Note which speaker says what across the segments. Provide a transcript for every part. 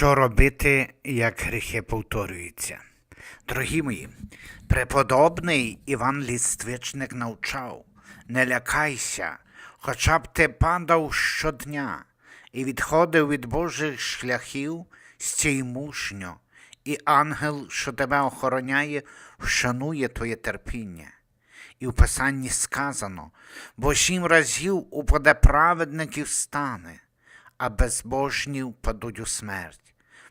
Speaker 1: Що робити, як гріхи повторюються? Дорогі мої, преподобний Іван Ліствичник навчав, не лякайся, хоча б ти падав щодня і відходив від Божих шляхів стій мужньо, і ангел, що тебе охороняє, вшанує твоє терпіння. І в Писанні сказано, бо сім разів упаде праведників стане, а безбожні впадуть у смерть.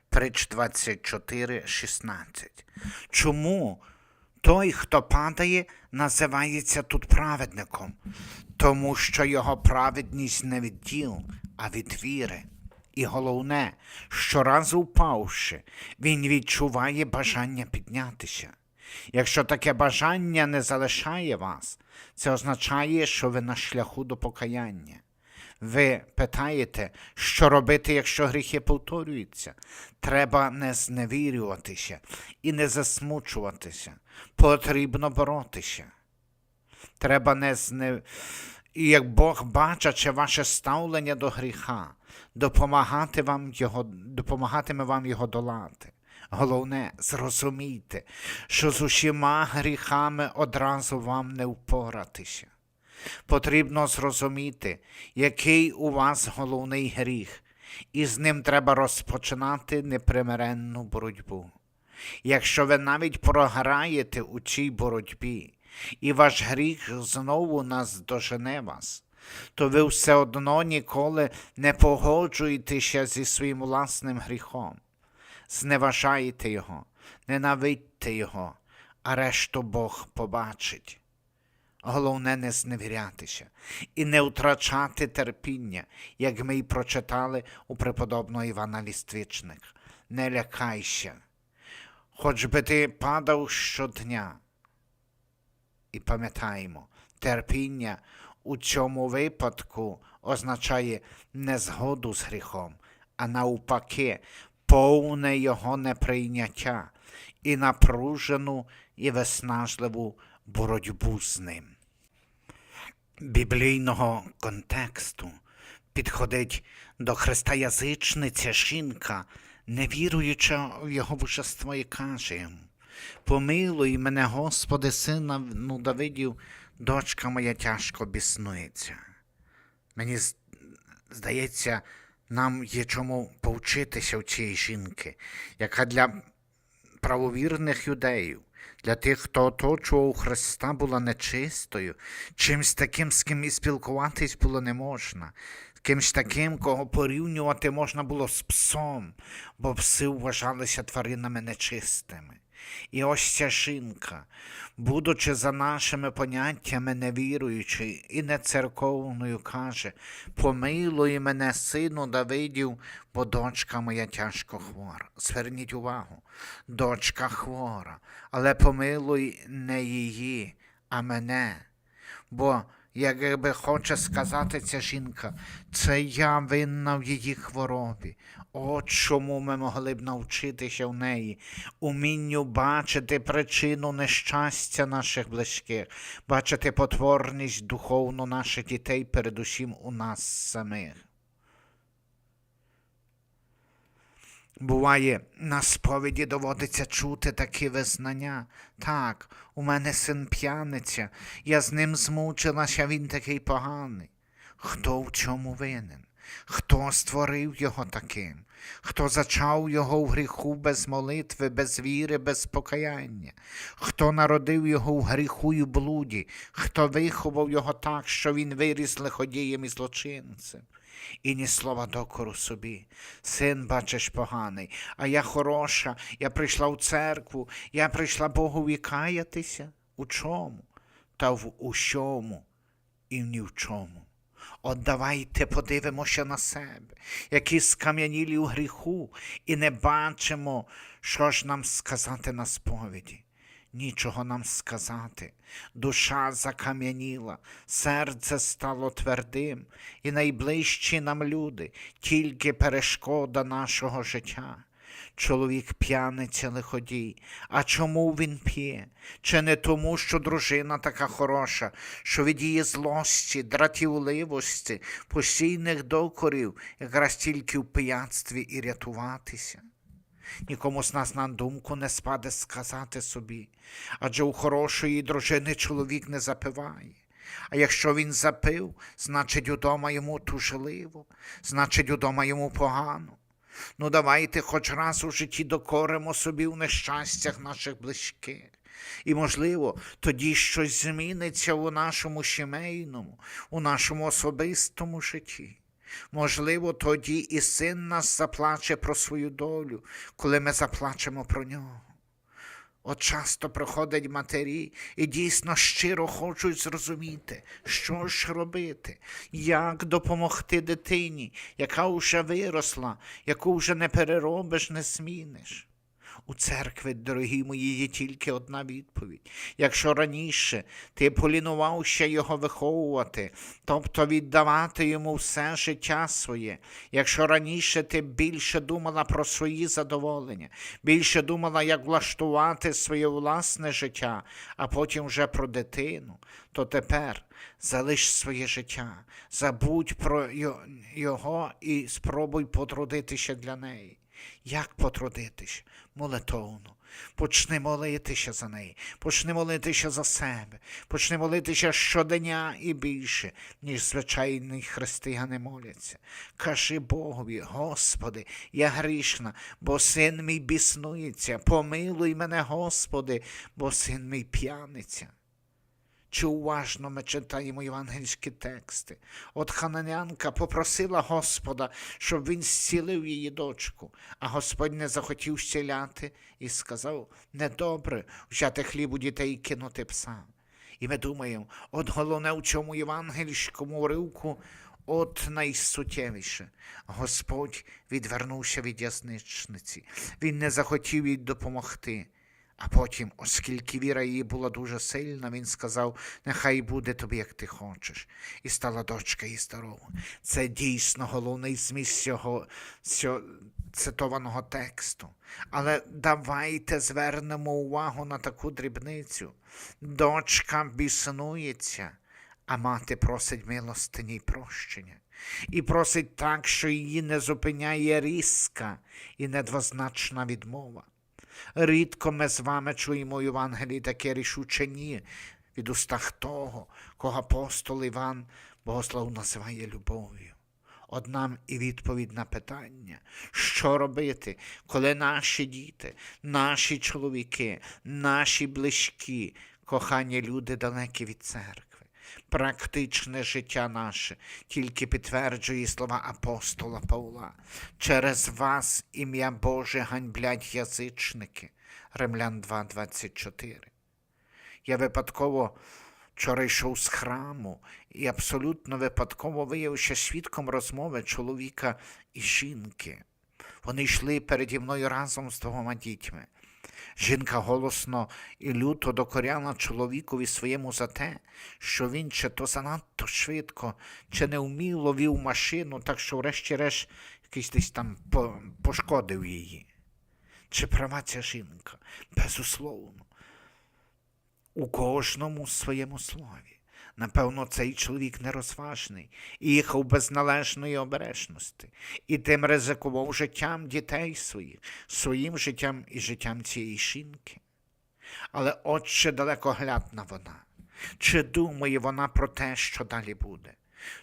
Speaker 1: Притч 24, 16. Чому той, хто падає, називається тут праведником? Тому що його праведність не від діл, а від віри. І головне, щоразу впавши, він відчуває бажання піднятися. Якщо таке бажання не залишає вас, це означає, що ви на шляху до покаяння. Ви питаєте, що робити, якщо гріхи повторюються? Треба не зневірюватися і не засмучуватися. Потрібно боротися. Треба не зне... І як Бог бачачи ваше ставлення до гріха, допомагати вам його, допомагатиме вам його долати. Головне, зрозумійте, що з усіма гріхами одразу вам не впоратися. Потрібно зрозуміти, який у вас головний гріх, і з ним треба розпочинати непримиренну боротьбу. Якщо ви навіть програєте у цій боротьбі, і ваш гріх знову наздожене вас, то ви все одно ніколи не погоджуєтеся зі своїм власним гріхом. Зневажайте його, ненавидьте його, а решту Бог побачить. Головне не зневірятися і не втрачати терпіння, як ми й прочитали у преподобного Івана Ліствичник. Не лякайся, хоч би ти падав щодня. І пам'ятаємо, терпіння у цьому випадку означає не згоду з гріхом, а навпаки, повне його неприйняття і напружену і виснажливу боротьбу з ним. Біблійного контексту підходить до Христа язичниця жінка, не віруюча в його божество, і каже йому: Помилуй мене, Господи, сина ну, Давидів, дочка моя тяжко біснується. Мені здається, нам є чому повчитися в цієї жінки, яка для правовірних юдеїв, для тих, хто оточував Христа, була нечистою, чимсь таким, з ким і спілкуватись було не можна, кимсь таким, кого порівнювати можна було з псом, бо пси вважалися тваринами нечистими. І ось ця жінка, будучи за нашими поняттями невіруючою і нецерковною, каже: Помилуй мене, сину Давидів, бо дочка моя тяжко хвора. Зверніть увагу, дочка хвора, але помилуй не її, а мене. Бо, якби хоче сказати ця жінка, це я винна в її хворобі. От чому ми могли б навчитися в неї, умінню бачити причину нещастя наших близьких, бачити потворність духовну наших дітей, передусім у нас самих. Буває, на сповіді доводиться чути такі визнання. Так, у мене син п'яниця, я з ним змучилася, він такий поганий. Хто в чому винен? Хто створив його таким? Хто зачав його в гріху без молитви, без віри, без покаяння? Хто народив його в гріху і блуді? Хто виховав його так, що він виріс лиходієм і злочинцем? І ні слова докору собі. Син, бачиш, поганий, а я хороша, я прийшла в церкву, я прийшла Богові каятися. У чому? Та в усьому і ні в чому. От давайте подивимося на себе, які скам'янілі у гріху, і не бачимо, що ж нам сказати на сповіді. Нічого нам сказати. Душа закам'яніла, серце стало твердим, і найближчі нам люди, тільки перешкода нашого життя. Чоловік п'яниця лиходій. А чому він п'є? Чи не тому, що дружина така хороша, що від її злості, дратівливості, постійних докорів, якраз тільки в пияцтві і рятуватися? Нікому з нас на думку не спаде сказати собі, адже у хорошої дружини чоловік не запиває. А якщо він запив, значить удома йому тужливо, значить удома йому погано. Ну, давайте хоч раз у житті докоримо собі в нещастях наших близьких. І, можливо, тоді щось зміниться у нашому сімейному, у нашому особистому житті. Можливо, тоді і син нас заплаче про свою долю, коли ми заплачемо про нього. От часто приходять матері і дійсно щиро хочуть зрозуміти, що ж робити, як допомогти дитині, яка вже виросла, яку вже не переробиш, не зміниш. У церкві, дорогі мої, є тільки одна відповідь. Якщо раніше ти полінувався його виховувати, тобто віддавати йому все життя своє, якщо раніше ти більше думала про свої задоволення, більше думала, як влаштувати своє власне життя, а потім вже про дитину, то тепер залиш своє життя, забудь про його і спробуй потрудитися для неї. Як потрудитися? Молитовно. Почни молитися за неї, почни молитися за себе, почни молитися щодня і більше, ніж звичайні християни моляться. Кажи Богові, Господи, я грішна, бо син мій біснується, помилуй мене, Господи, бо син мій п'яниця. Чи уважно ми читаємо євангельські тексти? От хананянка попросила Господа, щоб він зцілив її дочку, а Господь не захотів зціляти і сказав: недобре взяти хліб у дітей і кинути псам. І ми думаємо, от головне у цьому євангельському уривку, от найсуттєвіше. Господь відвернувся від язничниці, він не захотів їй допомогти. А потім, оскільки віра її була дуже сильна, він сказав: нехай буде тобі, як ти хочеш. І стала дочка її здорова. Це дійсно головний зміст цього, цього цитованого тексту. Але давайте звернемо увагу на таку дрібницю. Дочка біснується, а мати просить милостині й прощення. І просить так, що її не зупиняє різка і недвозначна відмова. Рідко ми з вами чуємо в Євангелії таке рішуче ні від устах того, кого апостол Іван Богослов називає любов'ю. От нам і відповідь на питання, що робити, коли наші діти, наші чоловіки, наші близькі, кохані люди далекі від церкви. Практичне життя наше тільки підтверджує слова апостола Павла. Через вас ім'я Боже ганьблять язичники. Римлян 2.24. Я випадково вчора йшов з храму і абсолютно випадково виявився свідком розмови чоловіка і жінки. Вони йшли переді мною разом з двома дітьми. Жінка голосно і люто докоряла чоловікові своєму за те, що він чи то занадто швидко, чи неуміло вів машину, так що, врешті-решт, якийсь десь там пошкодив її. Чи права ця жінка? Безусловно. У кожному своєму слові. Напевно, цей чоловік нерозважний і їхав без належної обережності, і тим ризикував життям дітей своїх, своїм життям і життям цієї жінки. Але от ще далекоглядна вона. Чи думає вона про те, що далі буде?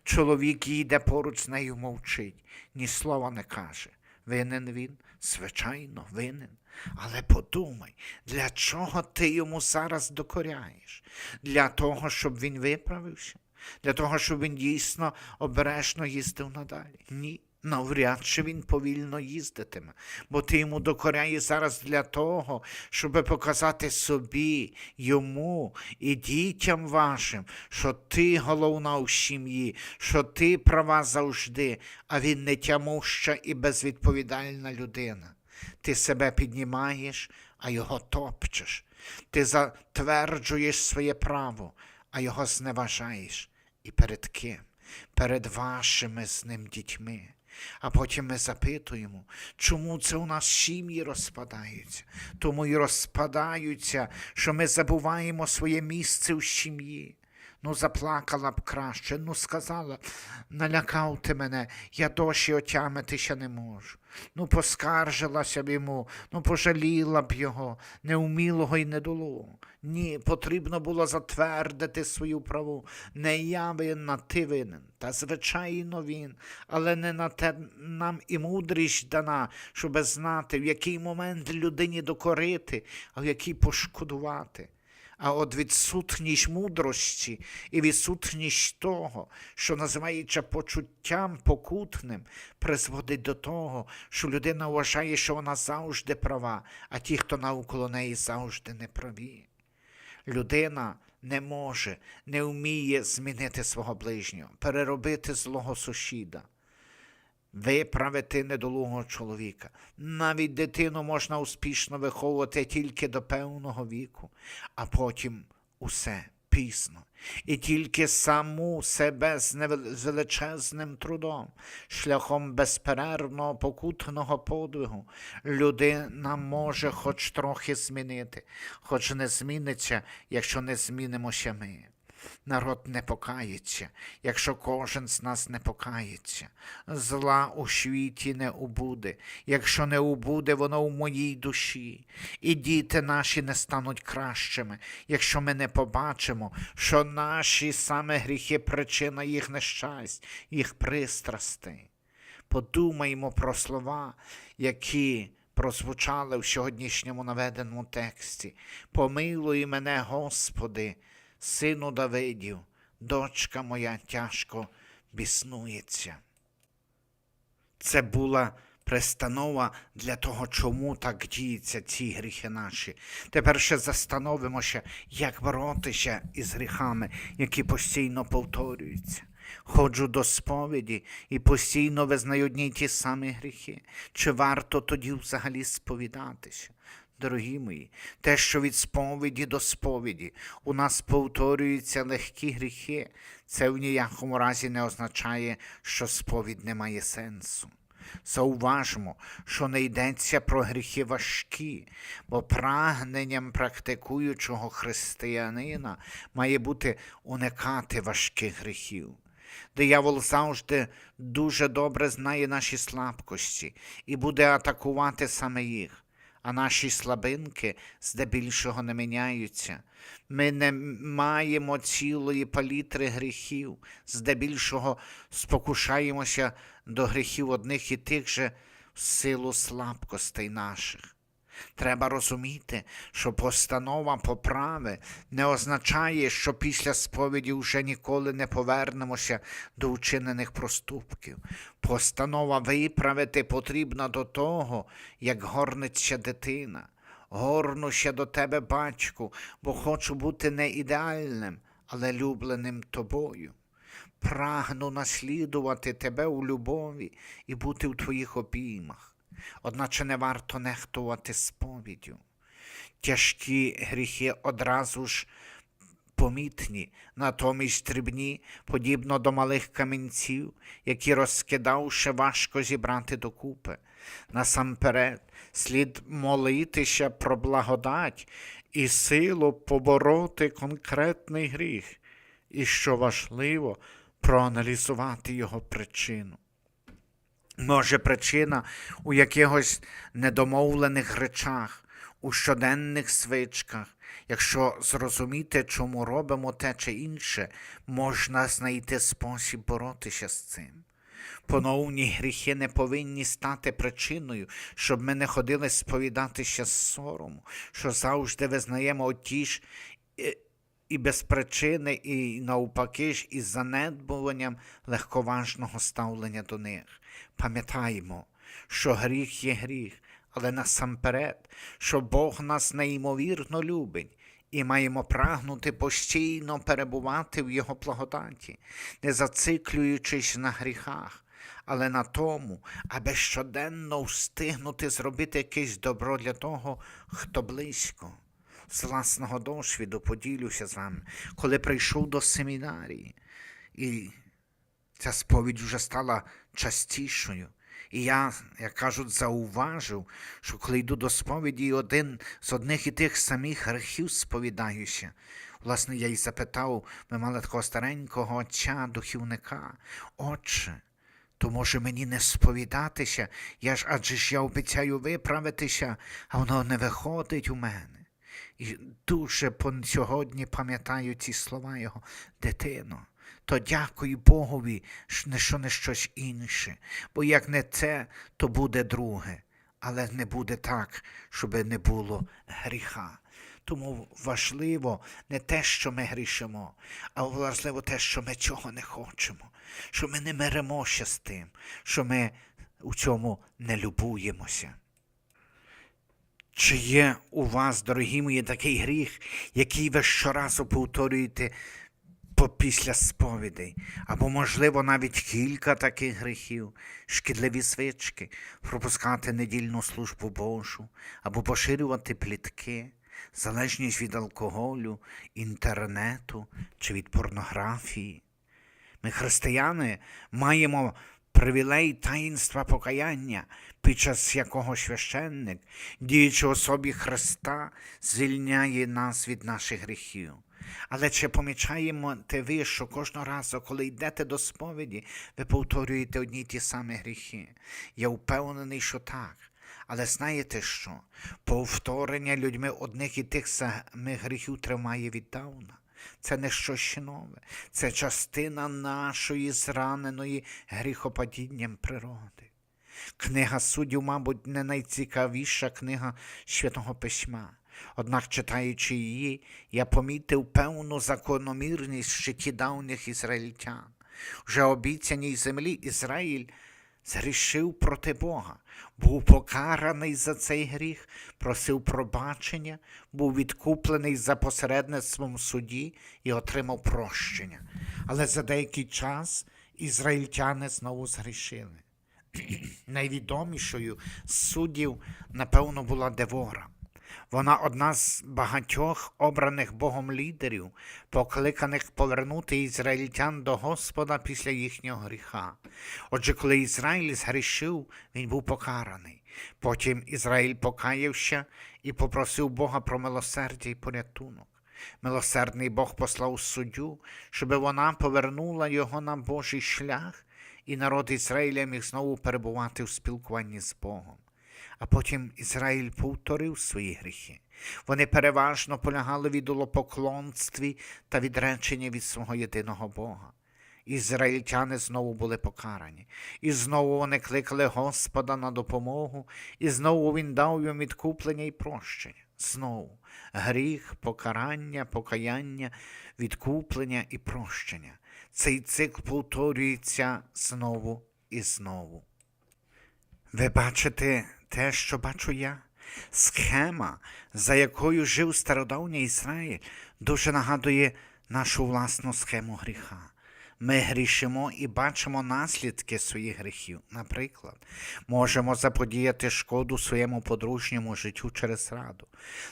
Speaker 1: Чоловік їде поруч з нею мовчить, ні слова не каже. Винен він, звичайно, винен. Але подумай, для чого ти йому зараз докоряєш? Для того, щоб він виправився? Для того, щоб він дійсно обережно їздив надалі? Ні. Навряд чи він повільно їздитиме, бо ти йому докоряє зараз для того, щоб показати собі, йому і дітям вашим, що ти головна у сім'ї, що ти права завжди, а він не тямуща і безвідповідальна людина. Ти себе піднімаєш, а його топчеш. Ти затверджуєш своє право, а його зневажаєш. І перед ким? Перед вашими з ним дітьми. А потім ми запитуємо, чому це у нас сім'ї розпадаються. Тому і розпадаються, що ми забуваємо своє місце в сім'ї. Ну, заплакала б краще, ну сказала, налякав ти мене, я досі отямитися не можу. Ну, поскаржилася б йому, ну пожаліла б його, неумілого і недолугого. Ні, потрібно було затвердити свою праву. Не я винна, ти винен. Та звичайно він, але не на те нам і мудрість дана, щоби знати, в який момент людині докорити, а в який пошкодувати. А от відсутність мудрості і відсутність того, що називається почуттям покутним, призводить до того, що людина вважає, що вона завжди права, а ті, хто навколо неї, завжди неправі. Людина не може, не вміє змінити свого ближнього, переробити злого сусіда виправити недолугого чоловіка. Навіть дитину можна успішно виховувати тільки до певного віку, а потім усе пізно. І тільки саму себе з величезним трудом, шляхом безперервного покутного подвигу, людина може хоч трохи змінити, хоч не зміниться, якщо не змінимося ми. Народ не покається, якщо кожен з нас не покається. Зла у світі не убуде, якщо не убуде воно в моїй душі. І діти наші не стануть кращими, якщо ми не побачимо, що наші саме гріхи причина їх нещасть, їх пристрастей. Подумаймо про слова, які прозвучали в сьогоднішньому наведеному тексті. Помилуй мене, Господи, сину Давидів, дочка моя тяжко біснується. Це була пристанова для того, чому так діються ці гріхи наші. Тепер ще застановимося, як боротися із гріхами, які постійно повторюються. Ходжу до сповіді і постійно визнаю одні й ті самі гріхи. Чи варто тоді взагалі сповідатися? Дорогі мої, те, що від сповіді до сповіді у нас повторюються легкі гріхи, це в ніякому разі не означає, що сповідь не має сенсу. Зауважмо, що не йдеться про гріхи важкі, бо прагненням практикуючого християнина має бути уникати важких гріхів. Диявол завжди дуже добре знає наші слабкості і буде атакувати саме їх а наші слабинки здебільшого не міняються. Ми не маємо цілої палітри гріхів, здебільшого спокушаємося до гріхів одних і тих же в силу слабкостей наших. Треба розуміти, що постанова поправи не означає, що після сповіді вже ніколи не повернемося до вчинених проступків. Постанова виправити потрібна до того, як горниться дитина. Горнуся до тебе, батьку, бо хочу бути не ідеальним, але любленим тобою. Прагну наслідувати тебе у любові і бути в твоїх обіймах. Одначе не варто нехтувати сповіддю. Тяжкі гріхи одразу ж помітні, натомість дрібні, подібно до малих камінців, які розкидавши важко зібрати докупи. Насамперед, слід молитися про благодать і силу побороти конкретний гріх, і, що важливо, проаналізувати його причину. Може, причина у якихось недомовлених речах, у щоденних свичках. Якщо зрозуміти, чому робимо те чи інше, можна знайти спосіб боротися з цим. Поновні гріхи не повинні стати причиною, щоб ми не ходили сповідатися з сорому, що завжди визнаємо ті ж е, і без причини, і навпаки ж із занедбуванням легковажного ставлення до них. Пам'ятаємо, що гріх є гріх, але насамперед, що Бог нас неймовірно любить. І маємо прагнути постійно перебувати в Його благодаті, не зациклюючись на гріхах, але на тому, аби щоденно встигнути зробити якесь добро для того, хто близько. З власного досвіду поділюся з вами, коли прийшов до семінарії, і ця сповідь вже стала частішою. І я, як кажуть, зауважив, що коли йду до сповіді, один з одних і тих самих грехів сповідаюся. Власне, я й запитав, ми мали такого старенького отця, духівника, отче, то може мені не сповідатися, я ж адже ж я обіцяю виправитися, а воно не виходить у мене. І дуже сьогодні пам'ятаю ці слова його, дитино. То дякую Богові, що не щось інше, бо як не це, то буде друге, але не буде так, щоб не було гріха. Тому важливо не те, що ми грішимо, а важливо те, що ми цього не хочемо, що ми не миримося з тим, що ми у цьому не любуємося. Чи є у вас, дорогі мої, такий гріх, який ви щоразу повторюєте по- після сповідей? Або, можливо, навіть кілька таких гріхів, шкідливі свички, пропускати недільну службу Божу, або поширювати плітки, залежність від алкоголю, інтернету чи від порнографії? Ми, християни, маємо привілей таїнства покаяння, під час якого священник, діючи особі Христа, звільняє нас від наших гріхів. Але чи помічаємо те ви, що кожного разу, коли йдете до сповіді, ви повторюєте одні й ті самі гріхи? Я впевнений, що так. Але знаєте що? Повторення людьми одних і тих самих гріхів тримає віддавна. Це не щось нове, це частина нашої зраненої гріхопадінням природи. Книга суддів, мабуть, не найцікавіша книга Святого Письма. Однак, читаючи її, я помітив певну закономірність в житті давніх ізраїльтян. Вже обіцяній землі Ізраїль згрішив проти Бога, був покараний за цей гріх, просив пробачення, був відкуплений за посередництвом суді і отримав прощення. Але за деякий час ізраїльтяни знову згрішили. Найвідомішою з суддів, напевно, була Девора. Вона одна з багатьох обраних Богом лідерів, покликаних повернути ізраїльтян до Господа після їхнього гріха. Отже, коли Ізраїль згрішив, він був покараний. Потім Ізраїль покаявся і попросив Бога про милосердя і порятунок. Милосердний Бог послав суддю, щоб вона повернула його на Божий шлях, і народ Ізраїля міг знову перебувати в спілкуванні з Богом. А потім Ізраїль повторив свої гріхи. Вони переважно полягали в ідолопоклонстві та відреченні від свого єдиного Бога. Ізраїльтяни знову були покарані, і знову вони кликали Господа на допомогу, і знову він дав їм відкуплення і прощення. Знову гріх, покарання, покаяння, відкуплення і прощення. Цей цикл повторюється знову і знову. Ви бачите те, що бачу я? Схема, за якою жив стародавній Ізраїль, дуже нагадує нашу власну схему гріха. Ми грішимо і бачимо наслідки своїх гріхів. Наприклад, можемо заподіяти шкоду своєму подружньому життю через зраду,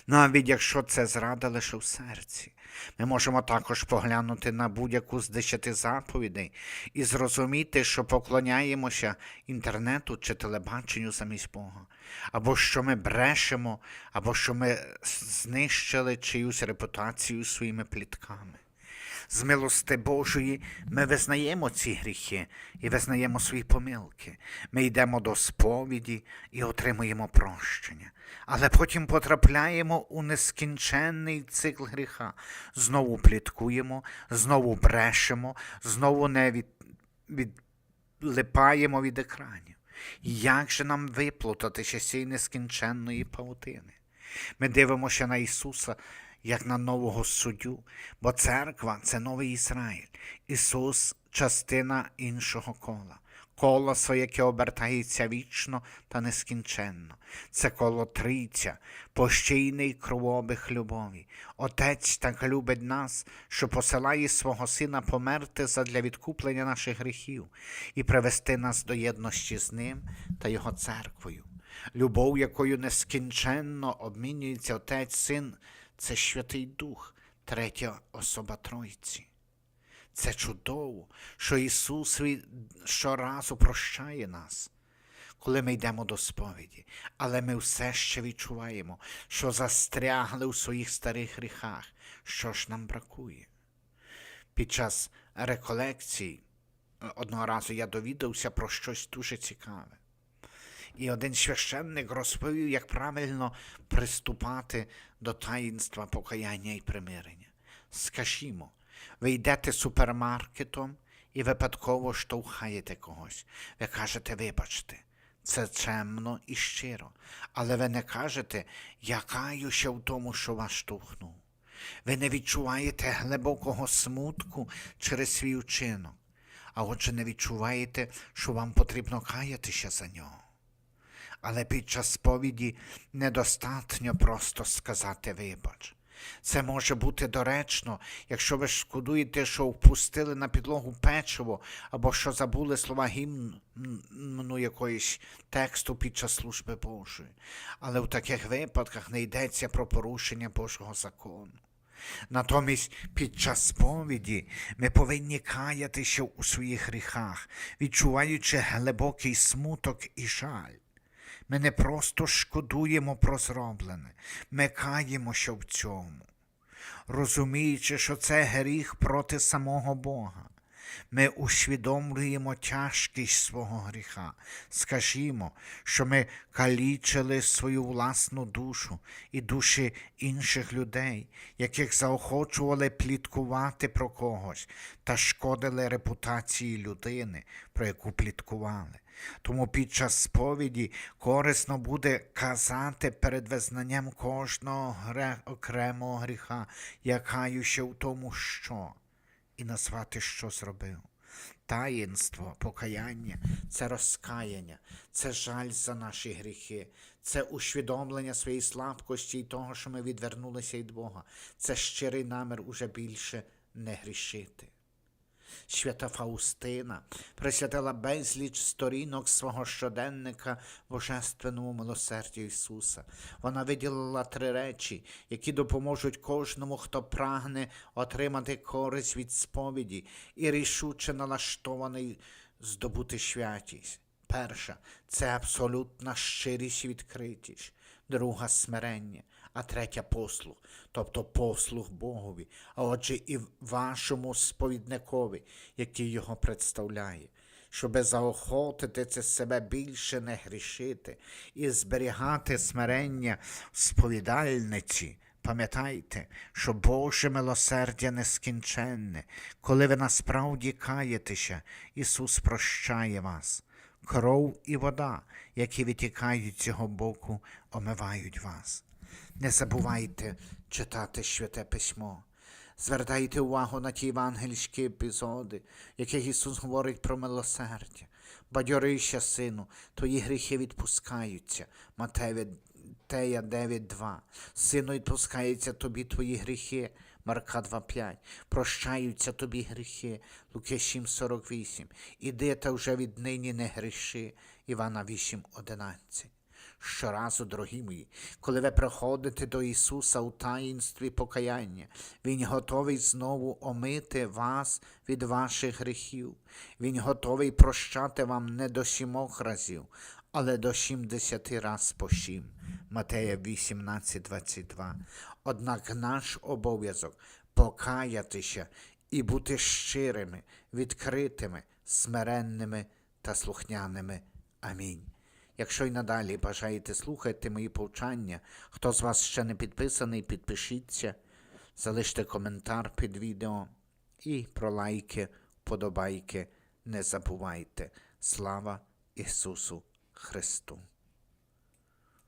Speaker 1: навіть якщо це зрада лише в серці. Ми можемо також поглянути на будь-яку з десяти заповідей і зрозуміти, що поклоняємося інтернету чи телебаченню замість Бога, або що ми брешемо, або що ми знищили чиюсь репутацію своїми плітками. З милости Божої ми визнаємо ці гріхи і визнаємо свої помилки. Ми йдемо до сповіді і отримуємо прощення. Але потім потрапляємо у нескінченний цикл гріха. Знову пліткуємо, знову брешемо, знову не від, відлипаємо від екранів. Як же нам виплутатися з цієї нескінченної паутини? Ми дивимося на Ісуса як на нового суддю, бо церква це новий Ізраїль. Ісус частина іншого кола. Колесо, яке обертається вічно та нескінченно. Це коло трійця, постійний кровообіг любові. Отець так любить нас, що посилає свого Сина померти задля відкуплення наших гріхів і привести нас до єдності з Ним та Його церквою. Любов, якою нескінченно обмінюється Отець Син, це Святий Дух, третя особа Тройці. Це чудово, що Ісус щоразу прощає нас, коли ми йдемо до сповіді, але ми все ще відчуваємо, що застрягли у своїх старих гріхах. Що ж нам бракує? Під час реколекцій е, одного разу я довідався про щось дуже цікаве. І один священник розповів, як правильно приступати до таїнства покаяння і примирення. Скажімо, ви йдете супермаркетом і випадково штовхаєте когось. Ви кажете, вибачте, це чемно і щиро, але ви не кажете, я каюся в тому, що вас штовхнув. Ви не відчуваєте глибокого смутку через свій учинок, а отже не відчуваєте, що вам потрібно каятися за нього. Але під час сповіді недостатньо просто сказати вибач. Це може бути доречно, якщо ви шкодуєте, що впустили на підлогу печиво, або що забули слова гімну якоїсь тексту під час служби Божої. Але в таких випадках не йдеться про порушення Божого закону. Натомість під час сповіді ми повинні каятися у своїх гріхах, відчуваючи глибокий смуток і жаль. Ми не просто шкодуємо про зроблене, ми каємося в цьому, розуміючи, що це гріх проти самого Бога. Ми усвідомлюємо тяжкість свого гріха. Скажімо, що ми калічили свою власну душу і душі інших людей, яких заохочували пліткувати про когось та шкодили репутації людини, про яку пліткували. Тому під час сповіді корисно буде казати перед визнанням кожного гре... окремого гріха, я каюся в тому, що і назвати, що зробив. Таїнство, покаяння це розкаяння, це жаль за наші гріхи, це усвідомлення своєї слабкості і того, що ми відвернулися від Бога. Це щирий намір уже більше не грішити. Свята Фаустина присвятила безліч сторінок свого щоденника Божественному милосердю Ісуса. Вона виділила три речі, які допоможуть кожному, хто прагне отримати користь від сповіді і рішуче налаштований здобути святість. Перша це абсолютна щирість і відкритість, друга смирення, а третя послуг, тобто послуг Богові, а отже і вашому сповідникові, який його представляє. Щоби заохотити це себе більше не грішити і зберігати смирення сповідальниці, Пам'ятайте, що Боже милосердя нескінченне, коли ви насправді каєтеся, Ісус прощає вас. Кров і вода, які витікають з цього боку, омивають вас. Не забувайте читати святе письмо. Звертайте увагу на ті євангельські епізоди, в яких Ісус говорить про милосердя. Бадьорися, сину, твої гріхи відпускаються. Матея 9.2. Сину, відпускаються тобі твої гріхи. Марка 2.5. Прощаються тобі гріхи. Луки 7.48. Іди та вже віднині не гріши. Івана 8.11. Щоразу, дорогі мої, коли ви приходите до Ісуса у таїнстві покаяння, Він готовий знову омити вас від ваших гріхів. Він готовий прощати вам не до сімох разів, але до сімдесяти раз по сім. Матея 18.22. Однак наш обов'язок покаятися і бути щирими, відкритими, смиренними та слухняними. Амінь. Якщо й надалі бажаєте слухати мої повчання, хто з вас ще не підписаний, підпишіться, залиште коментар під відео і про лайки, вподобайки не забувайте. Слава Ісусу Христу!